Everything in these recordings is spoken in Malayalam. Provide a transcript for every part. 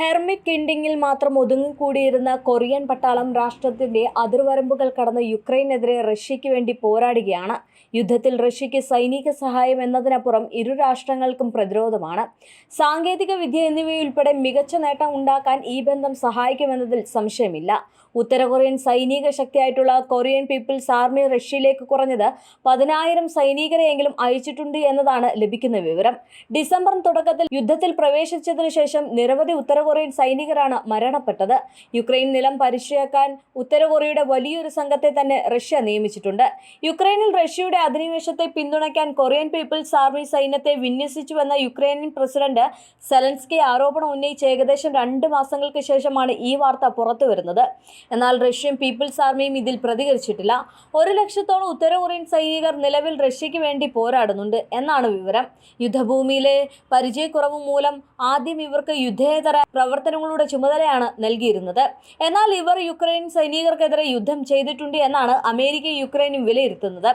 ഹെർമിക് കിൻഡിങ്ങിൽ മാത്രം ഒതുങ്ങിക്കൂടിയിരുന്ന കൊറിയൻ പട്ടാളം രാഷ്ട്രത്തിന്റെ അതിർവരമ്പുകൾ കടന്ന് യുക്രൈനെതിരെ റഷ്യയ്ക്ക് വേണ്ടി പോരാടുകയാണ്. യുദ്ധത്തിൽ റഷ്യയ്ക്ക് സൈനിക സഹായം എന്നതിനപ്പുറം ഇരു രാഷ്ട്രങ്ങൾക്കും പ്രതിരോധമാണ്. സാങ്കേതിക വിദ്യ എന്നിവയുൾപ്പെടെ മികച്ച നേട്ടം ഉണ്ടാക്കാൻ ഈ ബന്ധം സഹായിക്കുമെന്നതിൽ സംശയമില്ല. ഉത്തര കൊറിയൻ സൈനിക ശക്തിയായിട്ടുള്ള കൊറിയൻ പീപ്പിൾസ് ആർമി റഷ്യയിലേക്ക് കുറഞ്ഞത് പതിനായിരം സൈനികരെയെങ്കിലും അയച്ചിട്ടുണ്ട് എന്നതാണ് ലഭിക്കുന്ന വിവരം. ഡിസംബർ തുടക്കത്തിൽ യുദ്ധത്തിൽ പ്രവേശിച്ചതിനു ശേഷം നിരവധി ഉത്തര കൊറിയൻ സൈനികരാണ് മരണപ്പെട്ടത്. യുക്രൈൻ നിലം പരിശയാക്കാൻ ഉത്തര കൊറിയയുടെ വലിയൊരു സംഘത്തെ തന്നെ റഷ്യ നിയമിച്ചിട്ടുണ്ട്. യുക്രൈനിൽ റഷ്യയുടെ അധിനിവേശത്തെ പിന്തുണയ്ക്കാൻ കൊറിയൻ പീപ്പിൾസ് ആർമി സൈന്യത്തെ വിന്യസിച്ചുവെന്ന യുക്രൈനിയൻ പ്രസിഡന്റ് സെലൻസ്കി ആരോപണം ഉന്നയിച്ച് ഏകദേശം രണ്ട് മാസങ്ങൾക്ക് ശേഷമാണ് ഈ വാർത്ത പുറത്തുവരുന്നത്. എന്നാൽ റഷ്യൻ പീപ്പിൾസ് ആർമിയും ഇതിൽ പ്രതികരിച്ചിട്ടില്ല. ഒരു ലക്ഷത്തോളം ഉത്തര കൊറിയൻ സൈനികർ നിലവിൽ റഷ്യയ്ക്ക് വേണ്ടി പോരാടുന്നുണ്ട് എന്നാണ് വിവരം. യുദ്ധഭൂമിയിലെ പരിചയക്കുറവ് മൂലം ആദ്യം ഇവർക്ക് യുദ്ധേതര പ്രവർത്തനങ്ങളുടെ ചുമതലയാണ് നൽകിയിരുന്നത്. എന്നാൽ ഇവർ യുക്രൈൻ സൈനികർക്കെതിരെ യുദ്ധം ചെയ്തിട്ടുണ്ട് എന്നാണ് അമേരിക്ക യുക്രൈനും വിലയിരുത്തുന്നത്.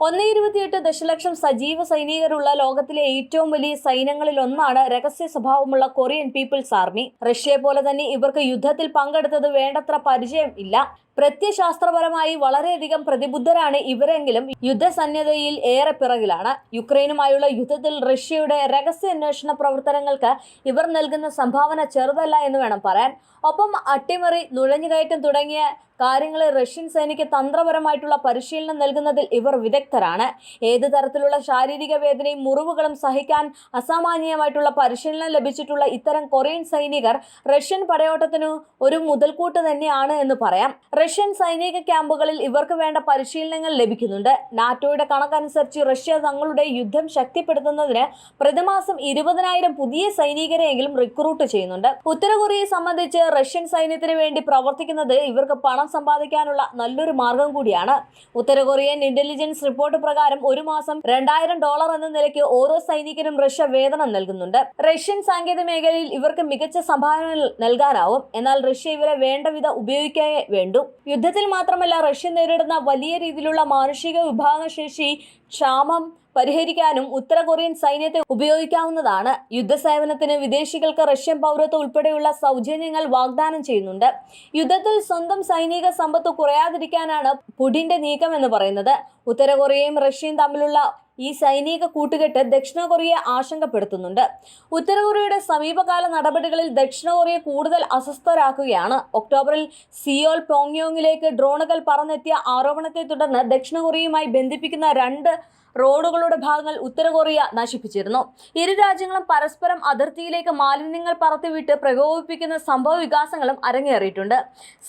ഒന്ന് ഇരുപത്തിയെട്ട് ദശലക്ഷം സജീവ സൈനികരുള്ള ലോകത്തിലെ ഏറ്റവും വലിയ സൈന്യങ്ങളിൽ ഒന്നാണ് രഹസ്യ സ്വഭാവമുള്ള കൊറിയൻ പീപ്പിൾസ് ആർമി. റഷ്യയെ പോലെ തന്നെ ഇവർക്ക് യുദ്ധത്തിൽ പങ്കെടുത്തത് വേണ്ടത്ര പരിചയം ഇല്ല. പ്രത്യശാസ്ത്രപരമായി വളരെയധികം പ്രതിബുദ്ധരാണ് ഇവരെങ്കിലും യുദ്ധസന്നദ്ധയിൽ ഏറെ പിറകിലാണ്. യുക്രൈനുമായുള്ള യുദ്ധത്തിൽ റഷ്യയുടെ രഹസ്യ രഹസ്യാന്വേഷണ പ്രവർത്തനങ്ങൾക്ക് ഇവർ നൽകുന്ന സംഭാവന ചെറുതല്ല എന്ന് വേണം പറയാൻ. ഒപ്പം അട്ടിമറി നുഴഞ്ഞുകയറ്റം തുടങ്ങിയ കാര്യങ്ങളിൽ റഷ്യൻ സേനയ്ക്ക് തന്ത്രപരമായിട്ടുള്ള പരിശീലനം നൽകുന്നതിൽ ഇവർ വിദഗ്ധരാണ്. ഏത് തരത്തിലുള്ള ശാരീരിക വേദനയും മുറിവുകളും സഹിക്കാൻ അസാമാന്യമായിട്ടുള്ള പരിശീലനം ലഭിച്ചിട്ടുള്ള ഇത്തരം കൊറിയൻ സൈനികർ റഷ്യൻ പടയോട്ടത്തിനു ഒരു മുതൽക്കൂട്ട് തന്നെയാണ് എന്ന് പറയാം. റഷ്യൻ സൈനിക ക്യാമ്പുകളിൽ ഇവർക്ക് വേണ്ട പരിശീലനങ്ങൾ ലഭിക്കുന്നുണ്ട്. നാറ്റോയുടെ കണക്കനുസരിച്ച് റഷ്യ തങ്ങളുടെ യുദ്ധം ശക്തിപ്പെടുത്തുന്നതിന് പ്രതിമാസം ഇരുപതിനായിരം പുതിയ സൈനികരെയെങ്കിലും റിക്രൂട്ട് ചെയ്യുന്നുണ്ട്. ഉത്തര കൊറിയയെ സംബന്ധിച്ച് റഷ്യൻ സൈന്യത്തിന് വേണ്ടി പ്രവർത്തിക്കുന്നത് ഇവർക്ക് പണം സമ്പാദിക്കാനുള്ള നല്ലൊരു മാർഗം കൂടിയാണ്. ഉത്തര കൊറിയൻ ഇന്റലിജൻസ് റിപ്പോർട്ട് പ്രകാരം ഒരു മാസം രണ്ടായിരം ഡോളർ എന്ന നിലയ്ക്ക് ഓരോ സൈനികനും റഷ്യ വേതനം നൽകുന്നുണ്ട്. റഷ്യൻ സാങ്കേതിക മേഖലയിൽ ഇവർക്ക് മികച്ച സംഭാവന നൽകാനാവും. എന്നാൽ റഷ്യ ഇവരെ വേണ്ട വിധ ഉപയോഗിക്കേ വേണ്ടു. യുദ്ധത്തിൽ മാത്രമല്ല റഷ്യ നേരിടുന്ന വലിയ രീതിയിലുള്ള മാനുഷിക വിഭാഗശേഷി ക്ഷാമം പരിഹരിക്കാനും ഉത്തര കൊറിയൻ സൈന്യത്തെ ഉപയോഗിക്കാവുന്നതാണ്. യുദ്ധസേവനത്തിന് വിദേശികൾക്ക് റഷ്യൻ പൗരത്വം ഉൾപ്പെടെയുള്ള സൗജന്യങ്ങൾ വാഗ്ദാനം ചെയ്യുന്നുണ്ട്. യുദ്ധത്തിൽ സ്വന്തം സൈനിക സമ്പത്ത് കുറയാതിരിക്കാനാണ് പുടിന്റെ നീക്കം എന്ന് പറയുന്നത്. ഉത്തര കൊറിയയും റഷ്യയും തമ്മിലുള്ള ഈ സൈനിക കൂട്ടുകെട്ട് ദക്ഷിണ കൊറിയയെ ആശങ്കപ്പെടുത്തുന്നുണ്ട്. ഉത്തര കൊറിയയുടെ സമീപകാല നടപടികളിൽ ദക്ഷിണ കൊറിയ കൂടുതൽ അസ്വസ്ഥരാക്കുകയാണ്. ഒക്ടോബറിൽ സിയോൾ പോങ്യോങ്ങിലേക്ക് ഡ്രോണുകൾ പറന്നെത്തിയ ആരോപണത്തെ തുടർന്ന് ദക്ഷിണ കൊറിയയുമായി ബന്ധിപ്പിക്കുന്ന രണ്ട് റോഡുകളുടെ ഭാഗങ്ങൾ ഉത്തര കൊറിയ നശിപ്പിച്ചിരുന്നു. ഇരു രാജ്യങ്ങളും പരസ്പരം അതിർത്തിയിലേക്ക് മാലിന്യങ്ങൾ പറത്തിവിട്ട് പ്രകോപിപ്പിക്കുന്ന സംഭവ വികാസങ്ങളും അരങ്ങേറിയിട്ടുണ്ട്.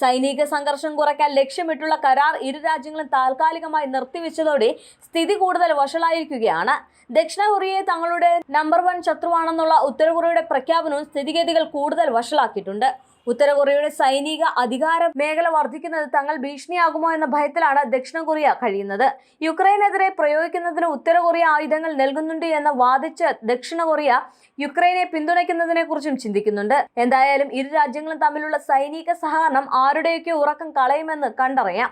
സൈനിക സംഘർഷം കുറയ്ക്കാൻ ലക്ഷ്യമിട്ടുള്ള കരാർ ഇരു രാജ്യങ്ങളും താൽക്കാലികമായി നിർത്തിവെച്ചതോടെ സ്ഥിതി കൂടുതൽ വഷളായിരിക്കുകയാണ് ദക്ഷിണ കൊറിയയെ തങ്ങളുടെ നമ്പർ വൺ ശത്രുവാണെന്നുള്ള ഉത്തര കൊറിയയുടെ പ്രഖ്യാപനവും സ്ഥിതിഗതികൾ കൂടുതൽ വഷളാക്കിയിട്ടുണ്ട്. ഉത്തര കൊറിയയുടെ സൈനിക അധികാര മേഖല വർദ്ധിക്കുന്നത് തങ്ങൾ ഭീഷണിയാകുമോ എന്ന ഭയത്തിലാണ് ദക്ഷിണ കൊറിയ കഴിയുന്നത്. യുക്രൈനെതിരെ പ്രയോഗിക്കുന്നതിന് ഉത്തര കൊറിയ ആയുധങ്ങൾ നൽകുന്നുണ്ട് എന്ന് വാദിച്ച് ദക്ഷിണ കൊറിയ യുക്രൈനെ പിന്തുണയ്ക്കുന്നതിനെ കുറിച്ചും ചിന്തിക്കുന്നുണ്ട്. എന്തായാലും ഇരു രാജ്യങ്ങളും തമ്മിലുള്ള സൈനിക സഹകരണം ആരുടെയൊക്കെ ഉറക്കം കളയുമെന്ന് കണ്ടറിയാം.